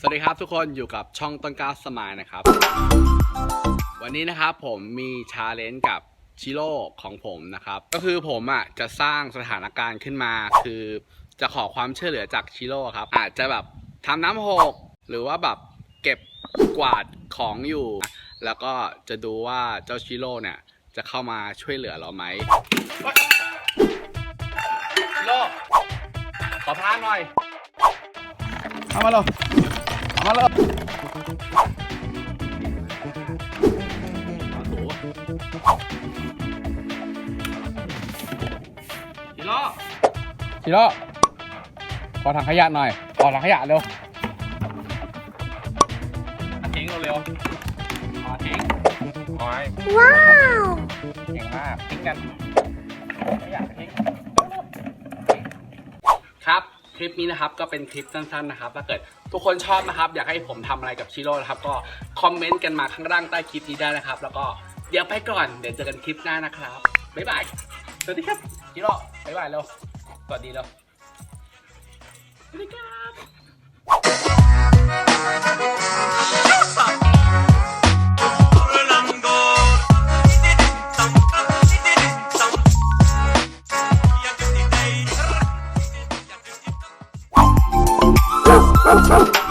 สวัสดีครับทุกคนอยู่กับช่องต้นกล้าสมายนะครับ วันนี้นะครับผมมีชาเลนจ์กับชิโร่ของผมนะครับ ก็คือผมอะจะสร้างสถานการณ์ขึ้นมา คือจะขอความช่วยเหลือจากชิโร่ครับ อาจจะแบบทำน้ำหก หรือว่าแบบเก็บกวาดของอยู่ แล้วก็จะดูว่าเจ้าชิโร่เนี่ย จะเข้ามาช่วยเหลือเราไหมชิโร่ขอพาหน่อย เอามาเลย มาเลยชิโร่ชิโร่ขอถังขยะหน่อยขอถังขยะเร็วเอาทิ้งเร็วๆเอาทิ้งโอ้ยว้าว เก่งมากทิ้งกันขยะทิ้ง คลิปนี้นะครับก็เป็นคลิปสั้นๆนะครับถ้าเกิดทุกคนชอบนะครับอยากให้ผมทำอะไรกับชิโร่นะครับก็คอมเมนต์กันมาข้างล่างใต้คลิปนี้ได้นะครับ แล้วก็เดี๋ยวไปก่อนเดี๋ยวเจอกันคลิปหน้านะครับบ๊ายบายสวัสดีครับชิโร่บ๊ายบายเร็วสวัสดีเร็วสวัสดีครับ Oh, oh, oh.